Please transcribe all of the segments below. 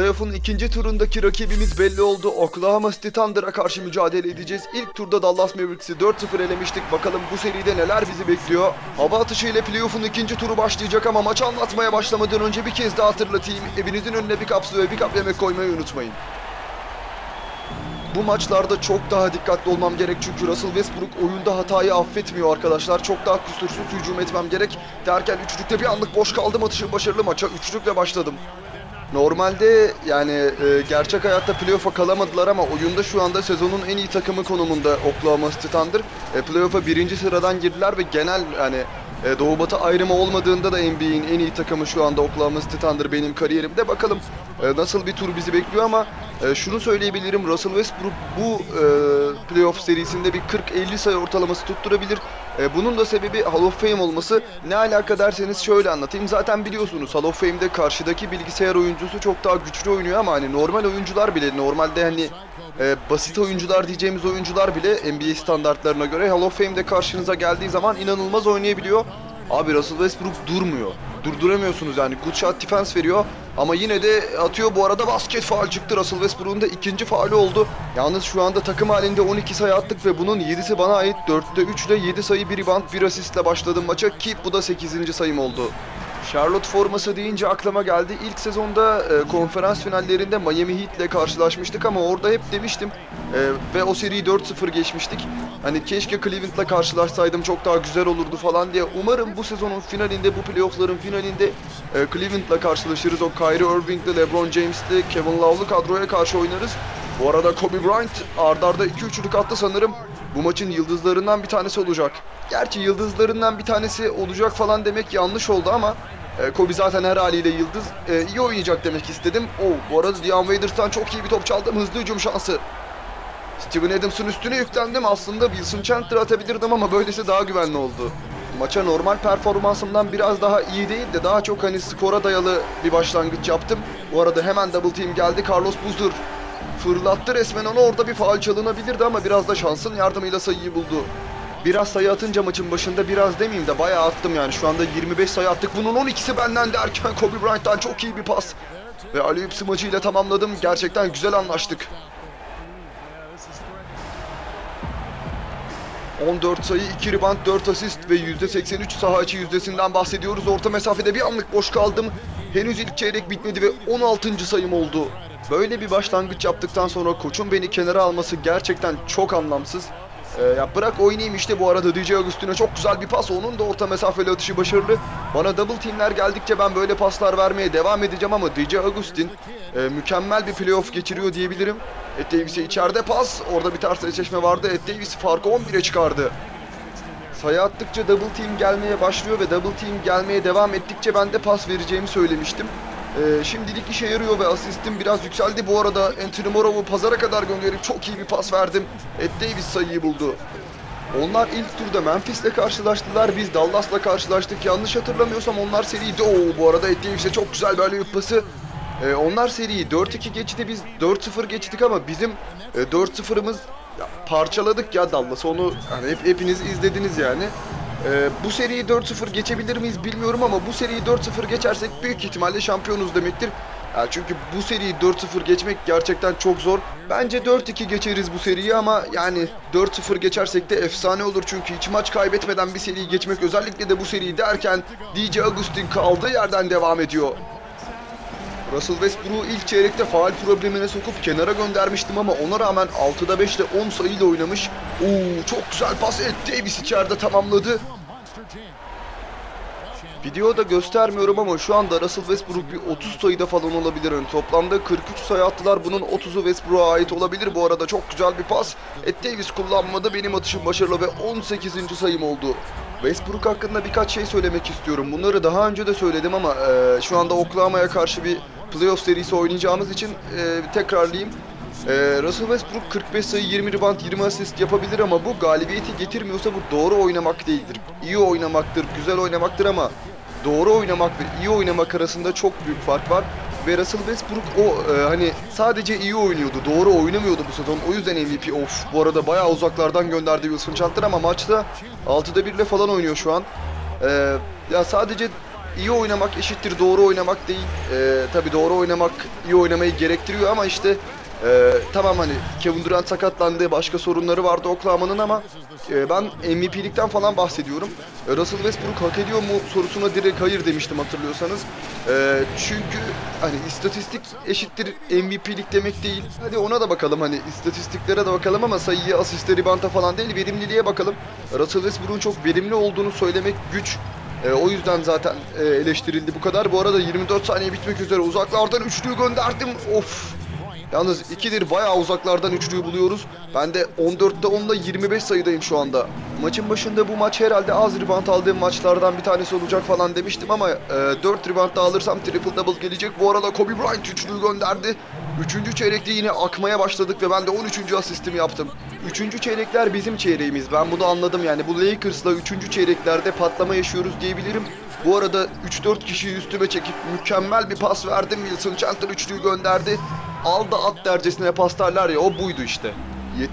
Playoff'un ikinci turundaki rakibimiz belli oldu. Oklahoma City Thunder'a karşı mücadele edeceğiz. İlk turda Dallas Mavericks'i 4-0 elemiştik. Bakalım bu seride neler bizi bekliyor. Hava atışı ile playoff'un ikinci turu başlayacak ama maçı anlatmaya başlamadan önce bir kez daha hatırlatayım. Evinizin önüne bir kap su ve bir kap yemek koymayı unutmayın. Bu maçlarda çok daha dikkatli olmam gerek çünkü Russell Westbrook oyunda hatayı affetmiyor arkadaşlar. Çok daha kusursuz hücum etmem gerek. Derken üçlükte bir anlık boş kaldım atışım başarılı maça üçlükle başladım. Normalde yani e, gerçek hayatta playoff'a kalamadılar ama oyunda şu anda sezonun en iyi takımı konumunda Oklahoma City Thunder. E, playoff'a birinci sıradan girdiler ve genel yani e, Doğu Batı ayrımı olmadığında da NBA'in en iyi takımı şu anda Oklahoma City benim kariyerimde. Bakalım e, nasıl bir tur bizi bekliyor ama e, şunu söyleyebilirim. Russell Westbrook bu e, playoff serisinde bir 40-50 sayı ortalaması tutturabilir. E, bunun da sebebi Hall of Fame olması. Ne alaka derseniz şöyle anlatayım. Zaten biliyorsunuz Hall of Fame'de karşıdaki bilgisayar oyuncusu çok daha güçlü oynuyor ama hani normal oyuncular bile normalde hani e, basit oyuncular diyeceğimiz oyuncular bile NBA standartlarına göre Hall of Fame'de karşınıza geldiği zaman inanılmaz oynayabiliyor. Abi Russell Westbrook durmuyor. Durduramıyorsunuz yani. Good shot defense veriyor. Ama yine de atıyor. Bu arada basket faal çıktı. Russell Westbrook'un da ikinci faali oldu. Yalnız şu anda takım halinde 12 sayı attık ve bunun 7'si bana ait. 4'te 3 ile 7 sayı 1 rebound 1 asistle başladım maça ki bu da 8. sayım oldu. Charlotte forması deyince aklıma geldi. İlk sezonda e, konferans finallerinde Miami Heat ile karşılaşmıştık ama orada hep demiştim e, ve o seriyi 4-0 geçmiştik. Hani keşke Cleveland'la karşılaşsaydım çok daha güzel olurdu falan diye. Umarım bu sezonun finalinde, bu playoff'ların finalinde e, Cleveland'la karşılaşırız. O Kyrie Irving'li, LeBron James'li, Kevin Love'lı kadroya karşı oynarız. Bu arada Kobe Bryant ardarda arda 2-3'lük attı sanırım. Bu maçın yıldızlarından bir tanesi olacak. Gerçi yıldızlarından bir tanesi olacak falan demek yanlış oldu ama e, Kobe zaten her haliyle yıldız. E, iyi oynayacak demek istedim. Oh, bu arada Dion Waiters'tan çok iyi bir top çaldım. Hızlı hücum şansı. Steven Adams'ın üstüne yüklendim. Aslında Wilson Chandler atabilirdim ama böylesi daha güvenli oldu. Maça normal performansımdan biraz daha iyi değil de daha çok hani skora dayalı bir başlangıç yaptım. Bu arada hemen double team geldi. Carlos Boozer fırlattı resmen onu. Orada bir faal çalınabilirdi ama biraz da şansın yardımıyla sayıyı buldu. Biraz sayı atınca maçın başında biraz demeyeyim de bayağı attım yani. Şu anda 25 sayı attık. Bunun 12'si benden derken Kobe Bryant'tan çok iyi bir pas. Ve Ali Hüpsi maçıyla tamamladım. Gerçekten güzel anlaştık. 14 sayı, 2 rebound, 4 asist ve %83 saha içi yüzdesinden bahsediyoruz. Orta mesafede bir anlık boş kaldım. Henüz ilk çeyrek bitmedi ve 16. sayım oldu. Böyle bir başlangıç yaptıktan sonra koçun beni kenara alması gerçekten çok anlamsız. Ee, ya bırak oynayayım işte bu arada DJ Agustin'e çok güzel bir pas. Onun da orta mesafeli atışı başarılı. Bana double teamler geldikçe ben böyle paslar vermeye devam edeceğim ama DJ Agustin e, mükemmel bir playoff geçiriyor diyebilirim. Ed Davis'e içeride pas. Orada bir ters eşleşme vardı. Ed Davis farkı 11'e çıkardı. Sayı attıkça double team gelmeye başlıyor ve double team gelmeye devam ettikçe ben de pas vereceğimi söylemiştim. Ee, şimdilik işe yarıyor ve asistim biraz yükseldi. Bu arada Anthony Morov'u pazara kadar gönderip çok iyi bir pas verdim. Ed Davis sayıyı buldu. Onlar ilk turda Memphis'le karşılaştılar. Biz Dallas'la karşılaştık. Yanlış hatırlamıyorsam onlar seriydi. Oo bu arada Ed Davis'e çok güzel bir alley pası. Ee, onlar seriyi 4-2 geçti. Biz 4-0 geçtik ama bizim e, 4-0'ımız ya, parçaladık ya Dallas'ı. Onu hani hep, hepiniz izlediniz yani. Ee, bu seriyi 4-0 geçebilir miyiz bilmiyorum ama bu seriyi 4-0 geçersek büyük ihtimalle şampiyonuz demektir. Ya çünkü bu seriyi 4-0 geçmek gerçekten çok zor. Bence 4-2 geçeriz bu seriyi ama yani 4-0 geçersek de efsane olur çünkü hiç maç kaybetmeden bir seriyi geçmek özellikle de bu seriyi derken DJ Agustin kaldığı yerden devam ediyor. Russell Westbrook'u ilk çeyrekte faal problemine sokup kenara göndermiştim ama ona rağmen 6'da 5'te 10 sayıyla oynamış. Oo çok güzel pas Ed Davis içeride tamamladı. Videoda göstermiyorum ama şu anda Russell Westbrook bir 30 sayıda falan olabilir. Yani toplamda 43 sayı attılar. Bunun 30'u Westbrook'a ait olabilir. Bu arada çok güzel bir pas. Ed Davis kullanmadı. Benim atışım başarılı ve 18. sayım oldu. Westbrook hakkında birkaç şey söylemek istiyorum. Bunları daha önce de söyledim ama e, şu anda Oklahoma'ya karşı bir playoff serisi oynayacağımız için e, tekrarlayayım. E, Russell Westbrook 45 sayı, 20 rebound, 20 asist yapabilir ama bu galibiyeti getirmiyorsa bu doğru oynamak değildir. İyi oynamaktır, güzel oynamaktır ama doğru oynamak ve iyi oynamak arasında çok büyük fark var. Ve Russell Westbrook o e, hani sadece iyi oynuyordu, doğru oynamıyordu bu sezon. O yüzden MVP of. Bu arada bayağı uzaklardan gönderdi Wilson Chandler ama maçta 6'da 1 ile falan oynuyor şu an. E, ya sadece iyi oynamak eşittir doğru oynamak değil. Ee, tabii doğru oynamak iyi oynamayı gerektiriyor ama işte ee, tamam hani Kevin Durant sakatlandı, başka sorunları vardı Oklahoma'nın ama e, ben MVP'likten falan bahsediyorum. E, Russell Westbrook hak ediyor mu sorusuna direkt hayır demiştim hatırlıyorsanız. E, çünkü hani istatistik eşittir MVP'lik demek değil. Hadi ona da bakalım hani istatistiklere de bakalım ama sayıya, asiste, ribanta falan değil verimliliğe bakalım. Russell Westbrook'un çok verimli olduğunu söylemek güç. E, o yüzden zaten e, eleştirildi bu kadar. Bu arada 24 saniye bitmek üzere uzaklardan üçlüyü gönderdim. Of Yalnız ikidir bayağı uzaklardan üçlüyü buluyoruz. Ben de 14'te 10'da 25 sayıdayım şu anda. Maçın başında bu maç herhalde az rebound aldığım maçlardan bir tanesi olacak falan demiştim ama e, 4 rebound da alırsam triple double gelecek. Bu arada Kobe Bryant üçlüyü gönderdi. Üçüncü çeyrekte yine akmaya başladık ve ben de 13. asistimi yaptım. Üçüncü çeyrekler bizim çeyreğimiz. Ben bunu anladım yani. Bu Lakers'la üçüncü çeyreklerde patlama yaşıyoruz diyebilirim. Bu arada 3-4 kişiyi üstüme çekip mükemmel bir pas verdim. Wilson Chandler üçlüyü gönderdi. Al da at dercesine paslarlar ya o buydu işte.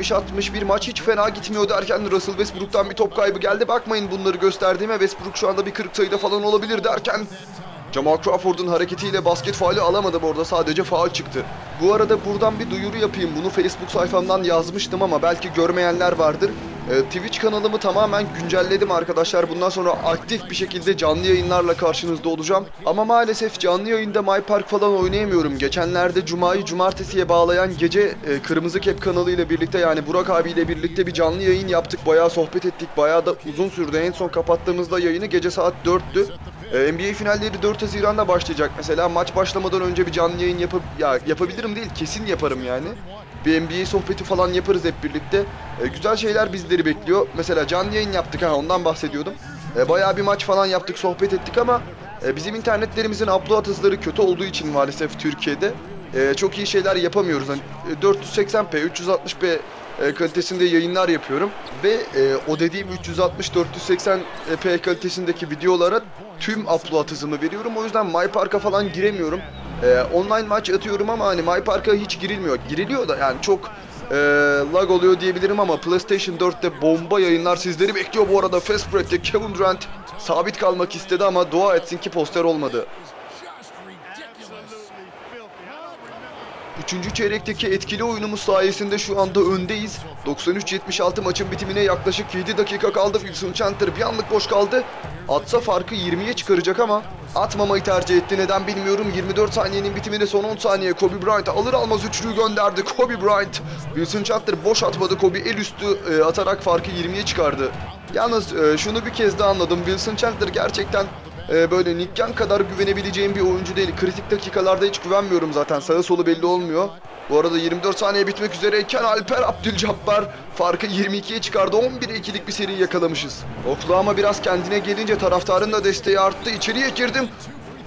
70-60 bir maç hiç fena gitmiyor derken Russell Westbrook'tan bir top kaybı geldi. Bakmayın bunları gösterdiğime Westbrook şu anda bir 40 sayıda falan olabilir derken Jamal Crawford'un hareketiyle basket faali alamadım orada sadece faal çıktı. Bu arada buradan bir duyuru yapayım. Bunu Facebook sayfamdan yazmıştım ama belki görmeyenler vardır. Ee, Twitch kanalımı tamamen güncelledim arkadaşlar. Bundan sonra aktif bir şekilde canlı yayınlarla karşınızda olacağım. Ama maalesef canlı yayında My Park falan oynayamıyorum. Geçenlerde Cuma'yı Cumartesi'ye bağlayan gece e, Kırmızı Kep kanalıyla birlikte yani Burak abiyle birlikte bir canlı yayın yaptık. Bayağı sohbet ettik. Bayağı da uzun sürdü. En son kapattığımızda yayını gece saat 4'tü. Ee, NBA finalleri 4 Haziran'da başlayacak mesela. Maç başlamadan önce bir canlı yayın yapıp ya yapabilirim değil kesin yaparım yani. Bir NBA sohbeti falan yaparız hep birlikte. Ee, güzel şeyler bizleri bekliyor. Mesela canlı yayın yaptık ha ondan bahsediyordum. Ee, bayağı bir maç falan yaptık, sohbet ettik ama e, bizim internetlerimizin upload hızları kötü olduğu için maalesef Türkiye'de e, çok iyi şeyler yapamıyoruz. Hani e, 480p, 360p e, kalitesinde yayınlar yapıyorum ve e, o dediğim 360-480p kalitesindeki videolara tüm upload hızımı veriyorum. O yüzden MyPark'a falan giremiyorum. E, online maç atıyorum ama hani MyPark'a hiç girilmiyor. Giriliyor da yani çok e, lag oluyor diyebilirim ama PlayStation 4'te bomba yayınlar sizleri bekliyor bu arada. Fast Break'te Kevin Durant sabit kalmak istedi ama dua etsin ki poster olmadı. Üçüncü çeyrekteki etkili oyunumuz sayesinde şu anda öndeyiz. 93-76 maçın bitimine yaklaşık 7 dakika kaldı. Wilson Chandler bir anlık boş kaldı. Atsa farkı 20'ye çıkaracak ama atmamayı tercih etti. Neden bilmiyorum. 24 saniyenin bitimine son 10 saniye Kobe Bryant alır almaz üçlüyü gönderdi. Kobe Bryant. Wilson Chandler boş atmadı. Kobe el üstü e, atarak farkı 20'ye çıkardı. Yalnız e, şunu bir kez daha anladım. Wilson Chandler gerçekten e, böyle Young kadar güvenebileceğim bir oyuncu değil. Kritik dakikalarda hiç güvenmiyorum zaten. Sağı solu belli olmuyor. Bu arada 24 saniye bitmek üzereyken Alper Abdülcabbar farkı 22'ye çıkardı. 11'e 2'lik bir seri yakalamışız. Oklahoma biraz kendine gelince taraftarın da desteği arttı. İçeriye girdim.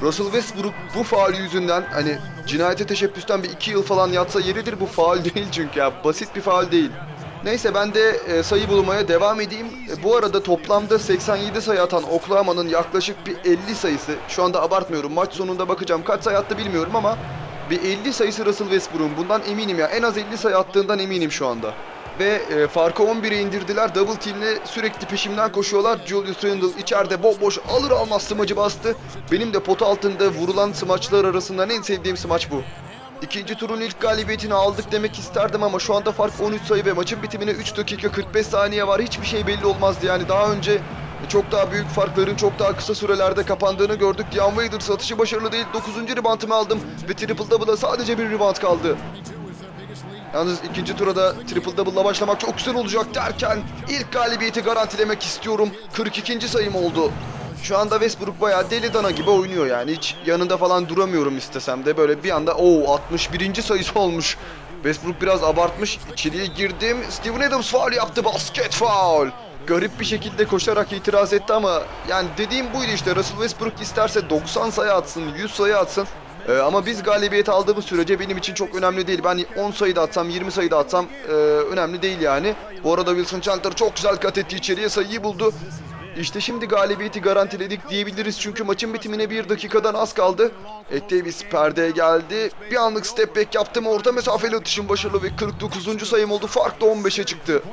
Russell Westbrook bu faal yüzünden hani cinayete teşebbüsten bir 2 yıl falan yatsa yeridir bu faal değil çünkü ya basit bir faal değil. Neyse ben de e, sayı bulmaya devam edeyim. E, bu arada toplamda 87 sayı atan Oklahoma'nın yaklaşık bir 50 sayısı. Şu anda abartmıyorum. Maç sonunda bakacağım. Kaç sayı attı bilmiyorum ama bir 50 sayısı Russell Westbrook'un. Bundan eminim ya. En az 50 sayı attığından eminim şu anda. Ve e, farkı 11'e indirdiler. Double team'le sürekli peşimden koşuyorlar. Julius Randle içeride bomboş alır almaz smacı bastı. Benim de pot altında vurulan smaçlar arasından en sevdiğim smaç bu. İkinci turun ilk galibiyetini aldık demek isterdim ama şu anda fark 13 sayı ve maçın bitimine 3 dakika 45 saniye var. Hiçbir şey belli olmazdı yani daha önce çok daha büyük farkların çok daha kısa sürelerde kapandığını gördük. Dion Waiters atışı başarılı değil. 9. reboundımı aldım ve triple double'a sadece bir rebound kaldı. Yalnız ikinci turada triple double'la başlamak çok güzel olacak derken ilk galibiyeti garantilemek istiyorum. 42. sayım oldu. Şu anda Westbrook bayağı deli dana gibi oynuyor yani. Hiç yanında falan duramıyorum istesem de. Böyle bir anda o 61. sayısı olmuş. Westbrook biraz abartmış. İçeriye girdim. Steven Adams faul yaptı. Basket faul. Garip bir şekilde koşarak itiraz etti ama yani dediğim buydu işte. Russell Westbrook isterse 90 sayı atsın, 100 sayı atsın. Ee, ama biz galibiyet aldığımız sürece benim için çok önemli değil. Ben 10 sayıda atsam, 20 sayıda atsam e, önemli değil yani. Bu arada Wilson Chandler çok güzel kat etti içeriye sayıyı buldu. İşte şimdi galibiyeti garantiledik diyebiliriz çünkü maçın bitimine bir dakikadan az kaldı. Ed Davis perdeye geldi. Bir anlık step back yaptım. Orta mesafeli atışın başarılı ve 49. sayım oldu. Fark da 15'e çıktı.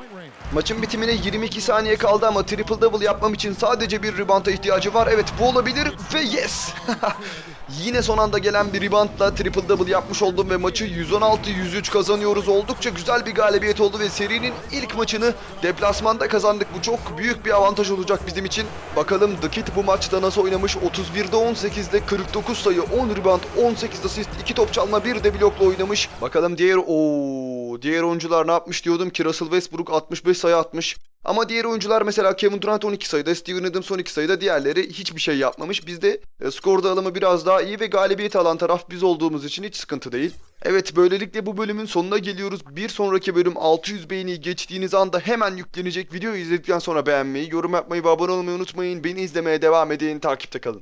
Maçın bitimine 22 saniye kaldı ama triple double yapmam için sadece bir rebound'a ihtiyacı var. Evet bu olabilir ve yes! Yine son anda gelen bir reboundla triple double yapmış oldum ve maçı 116-103 kazanıyoruz. Oldukça güzel bir galibiyet oldu ve serinin ilk maçını deplasmanda kazandık. Bu çok büyük bir avantaj olacak bizim için. Bakalım The Kid bu maçta nasıl oynamış? 31'de 18'de 49 sayı, 10 rebound, 18 asist, 2 top çalma, bir de blokla oynamış. Bakalım diğer o diğer oyuncular ne yapmış diyordum ki Russell Westbrook 65 sayı atmış. Ama diğer oyuncular mesela Kevin Durant 12 sayıda, Steven Adams 12 sayıda, diğerleri hiçbir şey yapmamış. Bizde e, skor dağılımı biraz daha iyi ve galibiyet alan taraf biz olduğumuz için hiç sıkıntı değil. Evet böylelikle bu bölümün sonuna geliyoruz. Bir sonraki bölüm 600 beğeniyi geçtiğiniz anda hemen yüklenecek. Videoyu izledikten sonra beğenmeyi, yorum yapmayı ve abone olmayı unutmayın. Beni izlemeye devam edin. Takipte kalın.